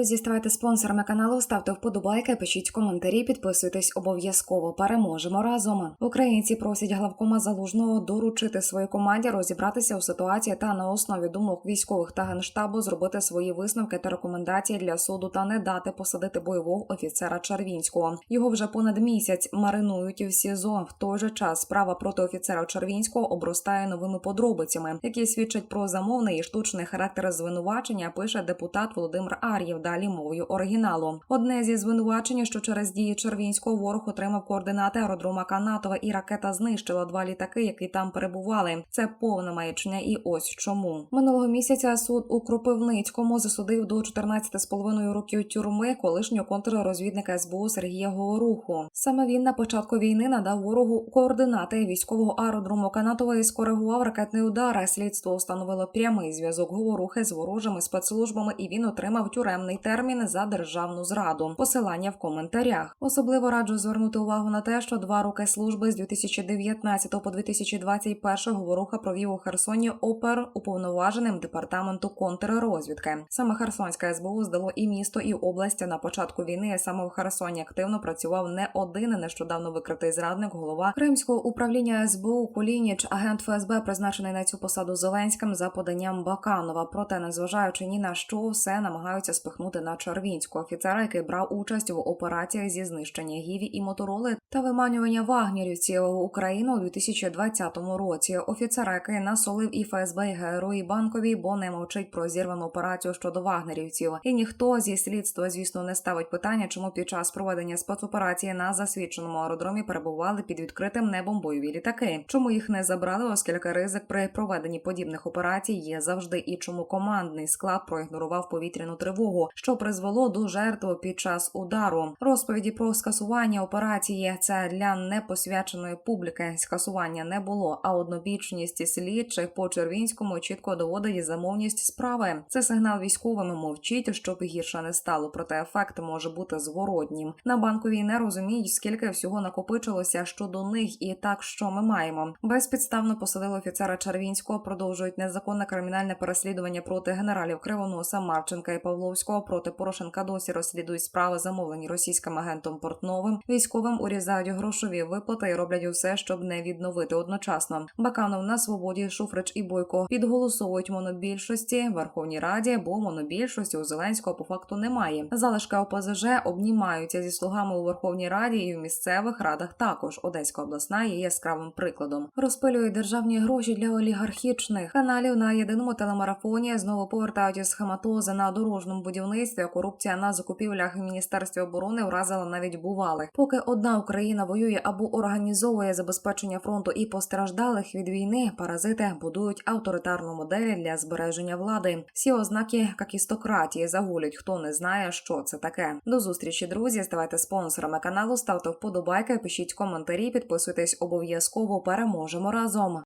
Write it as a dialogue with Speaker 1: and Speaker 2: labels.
Speaker 1: друзі, ставайте спонсорами каналу, ставте вподобайки, пишіть коментарі, підписуйтесь обов'язково. Переможемо разом. Українці просять главкома залужного доручити своїй команді розібратися у ситуації та на основі думок військових та генштабу зробити свої висновки та рекомендації для суду та не дати посадити бойового офіцера Червінського. Його вже понад місяць маринують в СІЗО. В той же час справа проти офіцера Червінського обростає новими подробицями, які свідчать про замовний і штучний характер звинувачення. Пише депутат Володимир Ар'єв. Далі мовою оригіналу. Одне зі звинувачень, що через дії Червінського ворог отримав координати аеродрома Канатова, і ракета знищила два літаки, які там перебували. Це повна маячня, і ось чому минулого місяця суд у Кропивницькому засудив до 14,5 років тюрми колишнього контррозвідника СБУ Сергія Говоруху. Саме він на початку війни надав ворогу координати військового аеродрому Канатова і скоригував ракетний удар. Слідство встановило прямий зв'язок Говорухи з ворожими спецслужбами, і він отримав тюремний термін за державну зраду. Посилання в коментарях. Особливо раджу звернути увагу на те, що два роки служби з 2019 по 2021 Говоруха провів у Херсоні опер уповноваженим департаменту контррозвідки. Саме Херсонська СБУ здало і місто, і область на початку війни. Саме в Херсоні активно працював не один нещодавно викритий зрадник, голова Кримського управління СБУ Кулініч, агент ФСБ, призначений на цю посаду Зеленським за поданням Баканова. Проте, незважаючи ні на що, все намагаються спихнути на Червінського офіцера, який брав участь в операціях зі знищення гіві і мотороли та виманювання вагнерівців в Україну у 2020 році. Офіцера, який насолив і ФСБ, і ГРУ, і банковій, бо не мовчить про зірвану операцію щодо вагнерівців. І ніхто зі слідства, звісно, не ставить питання, чому під час проведення спецоперації на засвідченому аеродромі перебували під відкритим небом бойові літаки. Чому їх не забрали, оскільки ризик при проведенні подібних операцій є завжди, і чому командний склад проігнорував повітряну тривогу, що призвело до жертв під час удару. Розповіді про скасування операції це для непосвяченої публіки. Скасування не було, а однобічність слідчих по Червінському чітко доводить замовність справи. Це сигнал військовим мовчіть, щоб гірше не стало. Проте ефект може бути зворотнім. На банковій не розуміють, скільки всього накопичилося щодо них, і так що ми маємо. Безпідставно посадили офіцера Червінського, продовжують незаконне кримінальне переслідування проти генералів Кривоноса, Марченка і Павловського. Проти Порошенка досі розслідують справи, замовлені російським агентом Портновим. Військовим урізають грошові виплати і роблять усе, щоб не відновити одночасно. Баканов на свободі, Шуфрич і Бойко підголосовують монобільшості в Верховній Раді, бо монобільшості у Зеленського по факту немає. Залишки ОПЗЖ обнімаються зі слугами у Верховній Раді і в місцевих радах. Також Одеська обласна є яскравим прикладом. Розпилюють державні гроші для олігархічних каналів на єдиному телемарафоні. Знову повертають схематози на дорожньому будівництві. А Корупція на закупівлях міністерстві оборони вразила навіть бувалих. Поки одна Україна воює або організовує забезпечення фронту і постраждалих від війни, паразити будують авторитарну модель для збереження влади. Всі ознаки какістократії загулять. Хто не знає, що це таке. До зустрічі, друзі. Ставайте спонсорами каналу, ставте вподобайки, пишіть коментарі, підписуйтесь обов'язково. Переможемо разом.